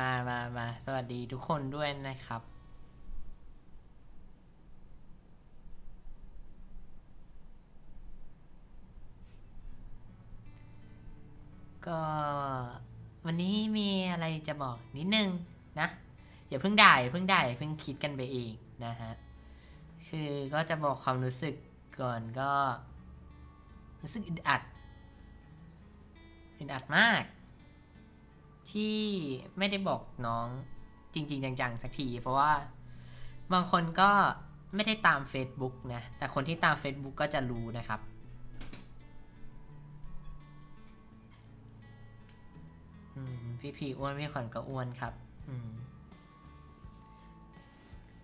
มามามาสวัสดีทุกคนด้วยนะครับ ก็วันนี้มีอะไรจะบอกนิดนึงนะ อย่าเพิ่งด่าอย่าเพิ่งด่าอย่าเพิ่งคิดกันไปเองนะฮะ คือก็จะบอกความรู้สึกก่อนก็ รู้สึกอึดอัดอึดอัดมาก ที่ไม่ได้บอกน้องจริง ๆ จังๆสักที เพราะว่าบางคนก็ไม่ได้ตาม Facebook นะ แต่คนที่ตาม Facebook ก็จะรู้นะครับ พี่พีอ้วนพี่ขวัญก็อ้วนครับ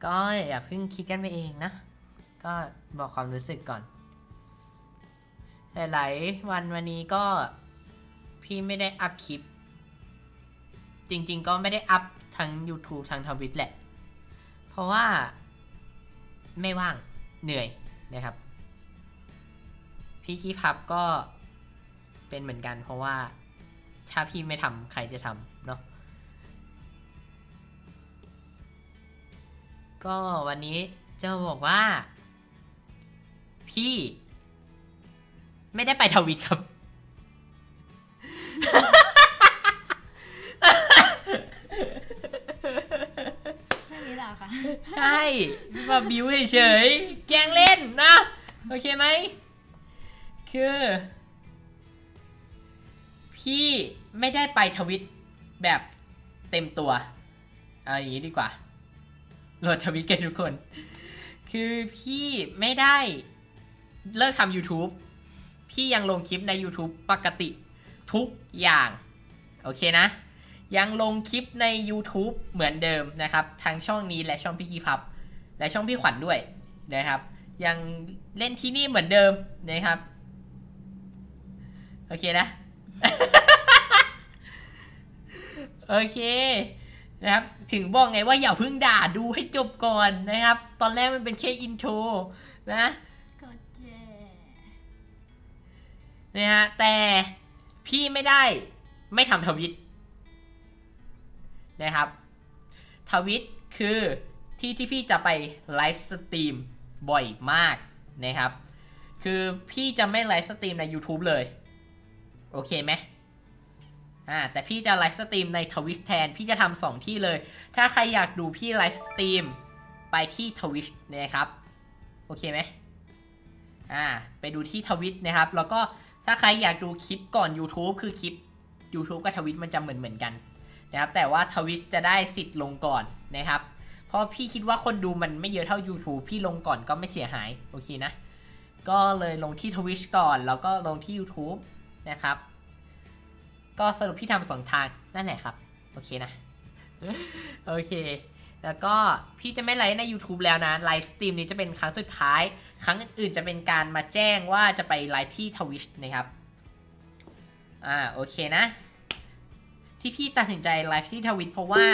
ก็อย่าเพิ่งคิดกันไปเองนะ ก็บอกความรู้สึกก่อน หลายๆวันวันนี้ก็พี่ไม่ได้อัพคลิป จริง ๆ ก็ไม่ได้อัพทั้ง YouTube ทั้งทวิตแหละ เพราะว่าไม่ว่างเหนื่อยนะครับ พี่คีพับก็เป็นเหมือนกัน เพราะว่าถ้าพี่ไม่ทำใครจะทำเนาะก็วันนี้จะมาบอกว่า พี่ ไม่ได้ไปทวิตครับ แค่นี้แห ละค่ะ ใช่มาบิวเฉยๆแกงเล่นนะ โอเคไหม คือ พี่ไม่ได้ไปทวิตแบบเต็มตัว เอาอย่างนี้ดีกว่า โหลดทวิตกันทุกคน คือพี่ไม่ได้เลิกทำ YouTube พี่ยังลงคลิปใน YouTube ปกติทุกอย่าง โอเคนะ ยังลงคลิปใน YouTube เหมือนเดิมนะครับทั้งช่องนี้และช่องพี่คีพับ และช่องพี่ขวัญด้วยนะครับ ยังเล่นที่นี่เหมือนเดิมนะครับโอเคนะโอเคนะครับถึงบอกไงว่าอย่าเพิ่งด่าดูให้จบก่อนนะครับ ตอนแรกมันเป็นแค่อินโทรนะนะฮะแต่พี่ไม่ได้ไม่ทำทวิต นะครับทวิตคือที่ที่พี่จะไปไลฟ์สตรีมบ่อยมากนะครับ คือพี่จะไม่ไลฟ์สตรีมใน YouTube เลย โอเคไหมอ่าแต่พี่จะไลฟ์สตรีมในทวิชแทน พี่จะทำสองที่เลย ถ้าใครอยากดูพี่ไลฟ์สตรีมไปที่ทวิชนะครับ โอเคไหมอ่าไปดูที่ทวิตนะครับ แล้วก็ถ้าใครอยากดูคลิปก่อน YouTube คือคลิป YouTube กับทวิตมันจะเหมือนเหมือนกัน นะครับแต่ว่าทวิตจะได้สิทธิ์ลงก่อนนะครับ เพราะพี่คิดว่าคนดูมันไม่เยอะเท่า YouTube พี่ลงก่อนก็ไม่เสียหายโอเคนะ ก็เลยลงที่ทวิชก่อนแล้วก็ลงที่ YouTube นะครับ ก็สรุปพี่ทำสองทางนั่นแหละครับ โอเคนะ โอเค แล้วก็พี่จะไม่ไลฟ์ใน YouTube แล้วนะไลฟ์สตรีมนี้จะเป็นครั้งสุดท้าย ครั้งอื่นๆจะเป็นการมาแจ้งว่าจะไปไลฟ์ที่ทวิชนะครับ อ่าโอเคนะ ที่พี่ตัดสินใจไลฟ์ที่ทวิตเพราะว่า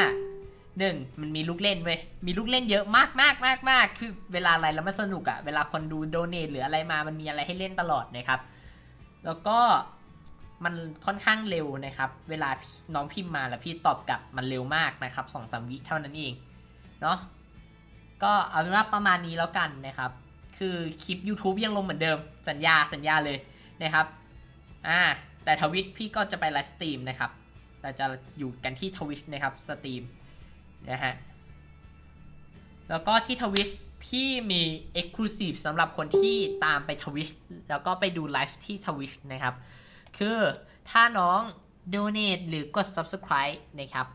หนึ่งมันมีลูกเล่นเว้ย มีลูกเล่นเยอะมากมากมากมากคือเวลาอะไรแล้วมันสนุกอะเวลาคนดูโดเนทหรืออะไรมามันมีอะไรให้เล่นตลอดนะครับ แล้วก็มันค่อนข้างเร็วนะครับ เวลาน้องพิมพ์มาแล้วพี่ตอบกลับมันเร็วมากนะครับสองสามวิเท่านั้นเองเนาะก็เอาเป็นว่าประมาณนี้แล้วกันนะครับ คือคลิป YouTube ยังลงเหมือนเดิม สัญญาสัญญาเลยนะครับอ่าแต่ทวิตพี่ก็จะไปไลฟ์สตรีมนะครับ เราจะอยู่กันที่ทวิชนะครับสตรีมนะฮะแล้วก็ที่ทวิชพี่มี Exclusive สำหรับคนที่ตามไปทวิชแล้วก็ไปดูไลฟ์ที่ทวิชนะครับ คือถ้าน้อง Donate หรือกด Subscribe นะครับ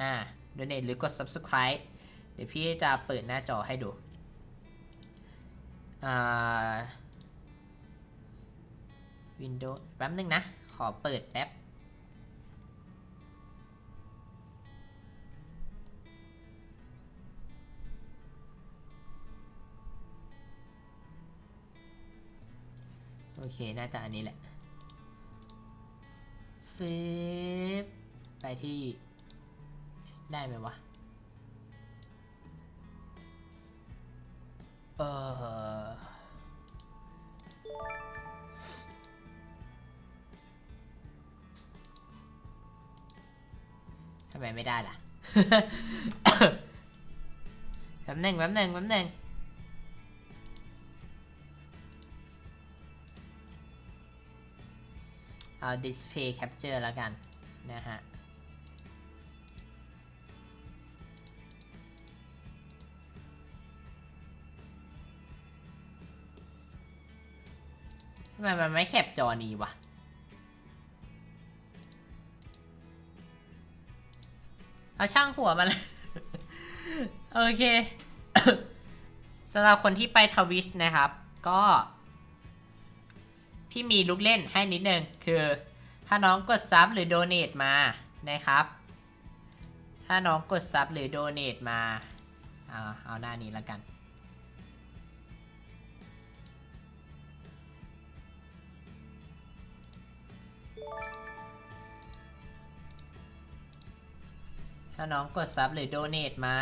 อ่า Donate หรือกด Subscribe เดี๋ยวพี่จะเปิดหน้าจอให้ดูอ่า Windows แป๊บนึงนะ ขอเปิดแป๊บ โอเค น่าจะอันนี้แหละฟิปไปที่ ได้ไหมวะ เออทำไมไมไม่ได้ล่ะ แป๊บหนึ่งแป๊บหนึ่งแป๊บหนึ่ง เอา display capture แล้วกันนะฮะทำไมมันไม่แคปจอนี้วะเอาช่างหัวมาเลยโอเคสำหรับคนที่ไปทวิชนะครับ ก็ พี่มีลูกเล่นให้นิดนึงคือถ้าน้องกดซับหรือโดเน a มานะครับ ถ้าน้องกดซับหรือโดเน a มาเอาเอาหน้านี้แล้วกัน ถ้าน้องกดซับหรือโดเน a มา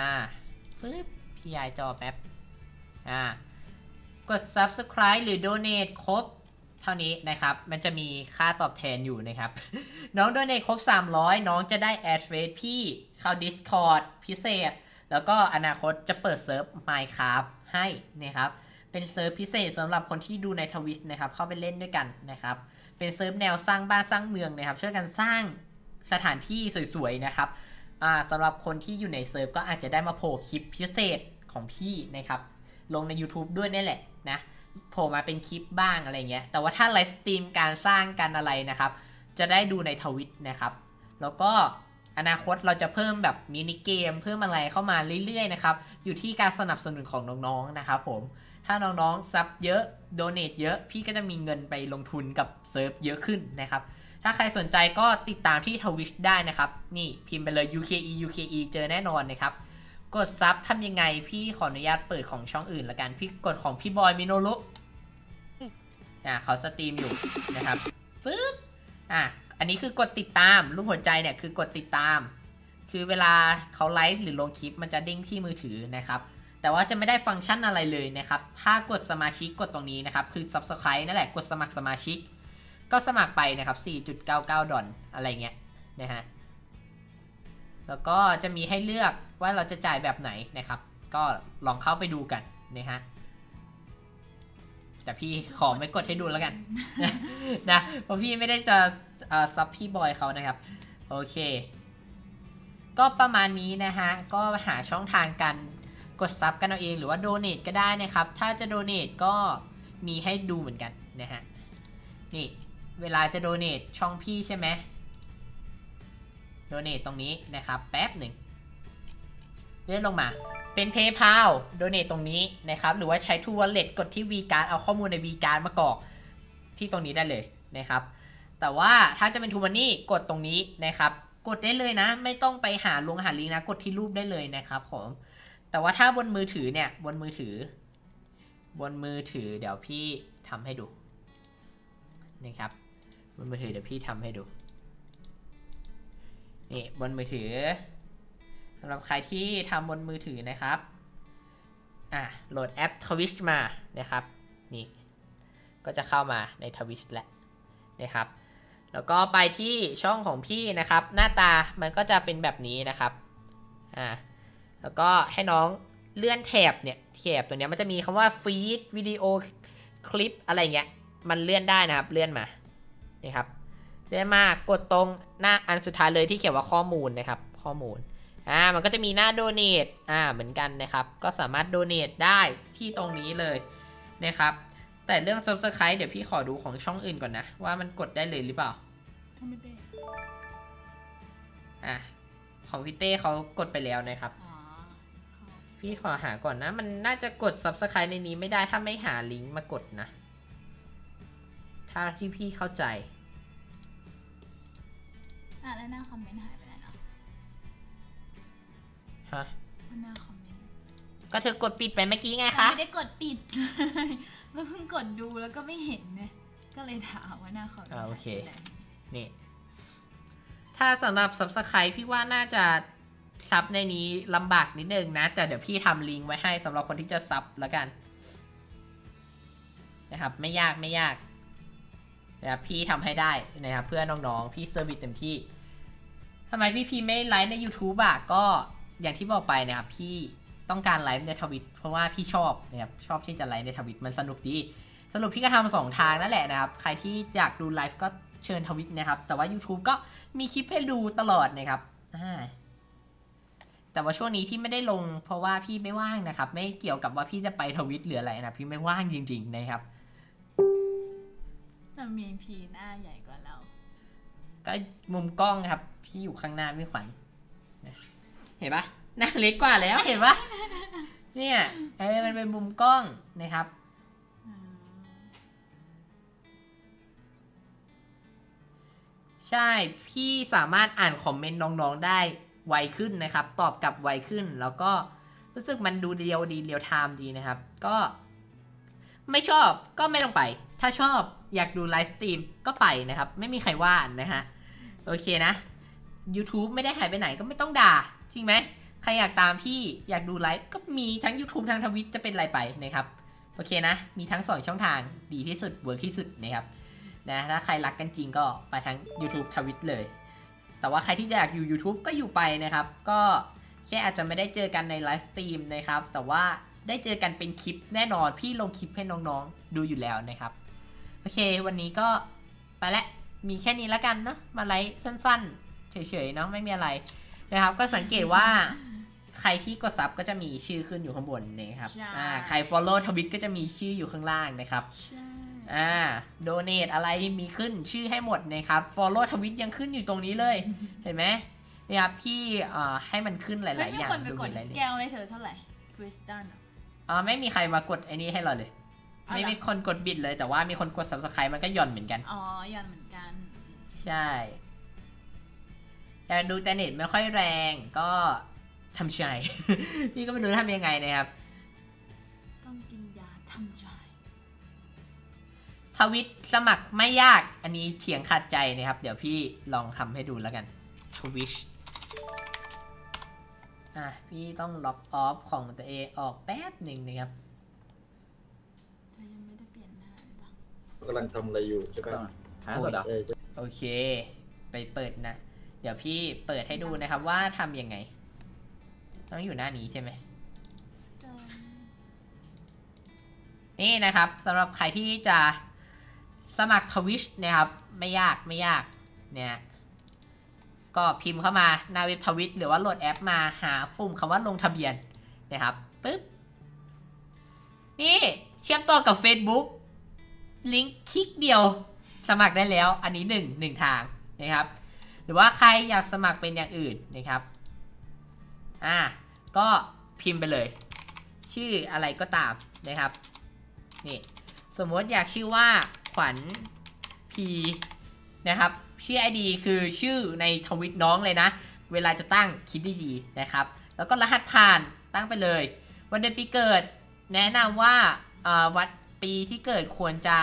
ปึ๊บพี่ยายจอแป๊บอ่ากด subscribe หรือ donate ครบ เท่านี้นะครับ มันจะมีค่าตอบแทนอยู่นะครับ น้อง donate ครบ 300 น้องจะได้ add rate พี่เข้า Discord พิเศษ แล้วก็อนาคตจะเปิดเซิร์ฟ Minecraft ให้นะครับ เป็นเซิร์ฟพิเศษสำหรับคนที่ดูในทวิตนะครับ เข้าไปเล่นด้วยกันนะครับ เป็นเซิร์ฟแนวสร้างบ้านสร้างเมืองนะครับ ช่วยกันสร้างสถานที่สวยๆนะครับสำหรับคนที่อยู่ในเซิร์ฟก็อาจจะได้มาโผล่คลิปพิเศษของพี่นะครับ ลงใน YouTube ด้วยนี่แหละนะ โผล่มาเป็นคลิปบ้างอะไรเงี้ย แต่ว่าถ้าไลฟ์สตรีมการสร้างการอะไรนะครับ จะได้ดูในทวิตนะครับ แล้วก็อนาคตเราจะเพิ่มแบบมินิเกม เพิ่มอะไรเข้ามาเรื่อยๆนะครับ อยู่ที่การสนับสนุนของน้องๆนะครับผม ถ้าน้องๆซับเยอะโดเน a เยอะ พี่ก็จะมีเงินไปลงทุนกับเซิร์ฟเยอะขึ้นนะครับ ถ้าใครสนใจก็ติดตามที่ทวิชได้นะครับ นี่พิมพ์ไปเลย UKE UKE เจอแน่นอนนะครับ กดซับทำยังไงพี่ขออนุญาตเปิดของช่องอื่นละกันพี่กดของพี่บอยมิโนรุอ่าเขาสตรีมอยู่นะครับปึ๊บอะอันนี้คือกดติดตามรูปหัวใจเนี่ยคือกดติดตาม คือเวลาเขาไลฟ์หรือลงคลิปมันจะเด้งที่มือถือนะครับแต่ว่าจะไม่ได้ฟังก์ชันอะไรเลยนะครับ ถ้ากดสมาชิกกดตรงนี้นะครับ คือ subscribe นั่นแหละ กดสมัครสมาชิก ก็สมัครไปนะครับ 4.99 ดอลอะไรเงี้ยนะฮะ แล้วก็จะมีให้เลือกว่าเราจะจ่ายแบบไหนนะครับ ก็ลองเข้าไปดูกันนะฮะแต่พี่ขอไม่กดให้ดูแล้วกันนะเพราะพี่ไม่ได้จะซับพี่บอยเขานะครับ โอเค ก็ประมาณนี้นะฮะ ก็หาช่องทางการกดซับกันเอาเองหรือว่าโดเน a ก็ได้นะครับ ถ้าจะโดเน a ก็มีให้ดูเหมือนกันนะฮะ นี่ เวลาจะโดเน a ช่องพี่ใช่ไหม โดเน a ตรงนี้นะครับแป๊บหนึ่งเลื่อนลงมาเป็น PayPal โดเน a ตรงนี้นะครับหรือว่าใช้ True Wallet กดที่ Vcard เอาข้อมูลใน Vcard มากรอกที่ตรงนี้ได้เลยนะครับแต่ว่าถ้าจะเป็น True Money กดตรงนี้นะครับกดได้เลยนะ ไม่ต้องไปหาลงหาลิงก์นะกดที่รูปได้เลยนะครับผมแต่ว่าถ้าบนมือถือเนี่ยบนมือถือ บนมือถือเดี๋ยวพี่ทำให้ดูนะครับบนมือถือเดี๋ยวพี่ทำให้ดู นี่บนมือถือสำหรับใครที่ทำบนมือถือนะครับ อะโหลดแอป Twitch มานะครับ นี่ ก็จะเข้ามาใน Twitch แล้วนะครับ แล้วก็ไปที่ช่องของพี่นะครับ หน้าตามันก็จะเป็นแบบนี้นะครับ อ่าแล้วก็ให้น้องเลื่อนแถบเนี่ยแถบตัวเนี้ยมันจะมีคำว่าฟีดวิดีโอคลิปอะไรเงี้ย มันเลื่อนได้นะครับ เลื่อนมา นี่ครับ เลื่อนมากดตรงหน้าอันสุดท้ายเลยที่เขียนว่าข้อมูลนะครับ ข้อมูลอ่ามันก็จะมีหน้า donate อ่าเหมือนกันนะครับ ก็สามารถ donate ได้ที่ตรงนี้เลยนะครับ แต่เรื่อง subscribe เดี๋ยวพี่ขอดูของช่องอื่นก่อนนะ ว่ามันกดได้เลยหรือเปล่าทำไม่ได้อะของพี่เต้เขากดไปแล้วนะครับอ๋อพี่ขอหาก่อนนะ มันน่าจะกด subscribe ในนี้ไม่ได้ถ้าไม่หาลิงก์มากดนะ ถ้าที่พี่เข้าใจ อะแล้วหน้าคอมเมนต์หายไปไหนเนาะฮะหน้าคอมเมนต์ก็เธอกดปิดไปเมื่อกี้ไงคะ ไม่ได้กดปิดเลยแล้วเพิ่งกดดูแล้วก็ไม่เห็นไงก็เลยถามว่าหน้าคอมเมนต์อ่าโอเคหายไปไหนนี่ ถ้าสำหรับ subscribe พี่ว่าน่าจะซับในนี้ลำบากนิดนึงนะ แต่เดี๋ยวพี่ทำลิงก์ไว้ให้สำหรับคนที่จะซับแล้วกัน นะครับ ไม่ยากไม่ยาก นะครับพี่ทำให้ได้นะครับเพื่อน้องๆ พี่เซอร์วิสเต็มที่ทำไมพี่พีไม่ไลฟ์ใน YouTube อะก็อย่างที่บอกไปนะครับพี่ต้องการไลฟ์ในทวิตเพราะว่าพี่ชอบนะครับชอบที่จะไลฟ์ในทวิตมันสนุกดี สรุปพี่ก็ทำสองทางนั่นแหละนะครับ ใครที่อยากดูไลฟ์ก็เชิญทวิตนะครับ แต่ว่า YouTube ก็มีคลิปให้ดูตลอดนะครับแต่ว่าช่วงนี้ที่ไม่ได้ลงเพราะว่าพี่ไม่ว่างนะครับ ไม่เกี่ยวกับว่าพี่จะไปทวิตหรืออะไรนะพี่ไม่ว่างจริง ๆ นะครับ แต่มีพีหน้าใหญ่กว่าเรา ก็มุมกล้องครับ พี่อยู่ข้างหน้าไม่ขวัญนะเห็นปะหน้าเล็กกว่าแล้วเห็นปะเนี่ยเออมันเป็นมุมกล้องนะครับอืมใช่ พี่สามารถอ่านคอมเมนต์น้องๆได้ไวขึ้นนะครับ ตอบกลับไวขึ้น แล้วก็รู้สึกมันดูเรียวดีเรียวไทม์ดีนะครับ ก็ไม่ชอบก็ไม่ต้องไป ถ้าชอบ อยากดูไลฟ์สตรีมก็ไปนะครับ ไม่มีใครว่านะฮะ โอเคนะ YouTube ไม่ได้หายไปไหนก็ไม่ต้องด่า จริงไหม ใครอยากตามพี่อยากดูไลฟ์ก็มีทั้ง YouTube ทั้งทวิตจะเป็นไรไปนะครับ โอเคนะ มีทั้งสองช่องทางดีที่สุดเวิร์กที่สุดนะครับนะถ้าใครรักกันจริงก็ไปทั้ง YouTube ทวิตเลย แต่ว่าใครที่อยากอยู่ YouTube ก็อยู่ไปนะครับ ก็แค่อาจจะไม่ได้เจอกันในไลฟ์สตรีมนะครับ แต่ว่าได้เจอกันเป็นคลิปแน่นอน พี่ลงคลิปให้น้องๆดูอยู่แล้วนะครับ โอเค วันนี้ก็ไปละ มีแค่นี้แล้วกันเนาะ มาไลฟ์สั้นๆ เฉยๆ เนาะ ไม่มีอะไรนะครับ ก็สังเกตว่าใครที่กดซับก็จะมีชื่อขึ้นอยู่ข้างบนนะครับใช่อ่า ใคร follow ทวิตก็จะมีชื่ออยู่ข้างล่างนะครับใช่อ่า โดเน a อะไรมีขึ้นชื่อให้หมดนะครับ follow ทวิตยังขึ้นอยู่ตรงนี้เลย เห็นไหมนี่ครับพี่เอ่อให้มันขึ้นหเฮ้ลายยๆมีอย่างคนไปดูกดมีรายละเอียดแก้วให้เธอเท่าไหร่คริสตันอ่าไม่มีใครมากดไอ้นี้ให้เราเลยอ๋อ ไม่เหรอมีคนกดบิดเลยแต่ว่ามีคนกด subscribe มันก็หย่อนเหมือนกัน อ๋อยันเหมือนกัน ใช่อยากดูแต่เน็ตไม่ค่อยแรงก็ทำใจพี่ก็ไม่รู้ทำยังไงนะครับ ต้องกินยาทำใจทวิตสมัครไม่ยาก อันนี้เถียงขัดใจนะครับ เดี๋ยวพี่ลองทำให้ดูแล้วกันทวิชอะ พี่ต้องล็อกออฟของตัวเองออกแป๊บหนึ่งนะครับ เธอยังไม่ได้เปลี่ยนหน้าเลยปะกำลังทำอะไรอยู่ใช่ไหมหาสดเหรอเออโอเค ไปเปิดนะ เดี๋ยวพี่เปิดให้ดูนะครับว่าทำยังไง ต้องอยู่หน้านี้ใช่ไหมเดินนี่นะครับสำหรับใครที่จะสมัครทวิชนะครับ ไม่ยากไม่ยากเนี่ยก็พิมพ์เข้ามาหน้าเว็บทวิตหรือว่าโหลดแอปมาหาปุ่มคำว่าลงทะเบียนนะครับปึ๊บนี่ เชื่อมต่อกับ Facebook ลิงก์คลิกเดียวสมัครได้แล้ว อันนี้หนึ่งหนึ่งทางนะครับ หรือว่าใครอยากสมัครเป็นอย่างอื่นนะครับ อ่า ก็พิมพ์ไปเลย ชื่ออะไรก็ตามนะครับ นี่ สมมติอยากชื่อว่าขวัญ P นะครับ ชื่อ ID คือชื่อในทวิตน้องเลยนะ เวลาจะตั้งคิดดีๆนะครับ แล้วก็รหัสผ่านตั้งไปเลย วันเดือนปีเกิด แนะนำว่า วัดปีที่เกิดควรจะ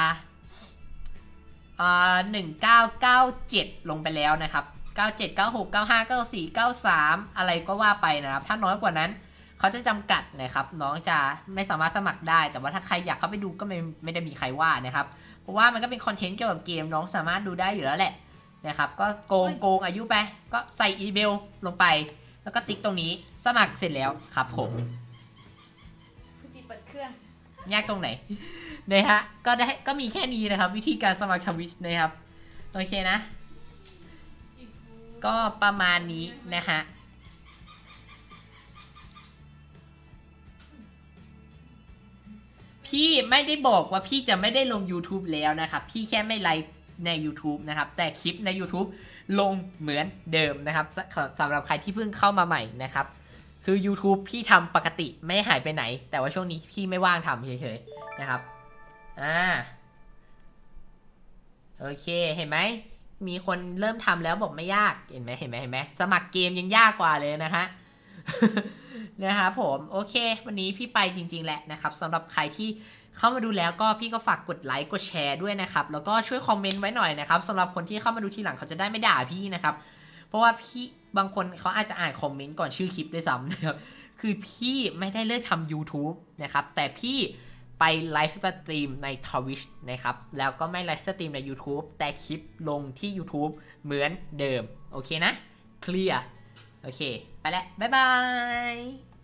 หนึ่งเก้าเก้าเจ็ดลงไปแล้วนะครับ97 96 95 94 93อะไรก็ว่าไปนะครับ ถ้าน้อยกว่านั้นเขาจะจำกัดนะครับ น้องจะไม่สามารถสมัครได้ แต่ว่าถ้าใครอยากเข้าไปดูก็ไม่ไม่ได้มีใครว่านะครับ เพราะว่ามันก็เป็นคอนเทนต์เกี่ยวกับเกมน้องสามารถดูได้อยู่แล้วแหละนะครับก็โกงโกงอายุไป ก็ใส่อีเมลลงไป แล้วก็ติ๊กตรงนี้สมัครเสร็จแล้วครับผม ยากตรงไหนนะฮะก็ได้ก็มีแค่นี้นะครับ วิธีการสมัครทวิชนะครับ โอเคนะ ก็ประมาณนี้นะฮะพี่ไม่ได้บอกว่าพี่จะไม่ได้ลง YouTube แล้วนะครับ พี่แค่ไม่ไลฟ์ใน YouTube นะครับ แต่คลิปใน YouTube ลงเหมือนเดิมนะครับสำหรับใครที่เพิ่งเข้ามาใหม่นะครับ คือ YouTube พี่ทำปกติไม่หายไปไหน แต่ว่าช่วงนี้พี่ไม่ว่างทำเฉยๆนะครับ อ่า โอเค เห็นไหม มีคนเริ่มทำแล้วบอกไม่ยาก เห็นไหมเห็นไหมเห็นไหม สมัครเกมยังยากกว่าเลยนะฮะ นะครับผม โอเค วันนี้พี่ไปจริง ๆ แหละนะครับสำหรับใครที่เข้ามาดูแล้วก็พี่ก็ฝากกดไลค์กดแชร์ด้วยนะครับ แล้วก็ช่วยคอมเมนต์ไว้หน่อยนะครับสำหรับคนที่เข้ามาดูทีหลังเขาจะได้ไม่ด่าพี่นะครับ เพราะว่าพี่บางคนเขาอาจจะอ่านคอมเมนต์ก่อนชื่อคลิปด้วยซ้ำนะครับคือพี่ไม่ได้เลิกทำ YouTube นะครับ แต่พี่ไปไลฟ์สตรีมใน Twitch นะครับ แล้วก็ไม่ไลฟ์สตรีมใน YouTube แต่คลิปลงที่ YouTube เหมือนเดิม โอเคนะ เคลียร์ โอเค ไปแล้ว บ๊ายบาย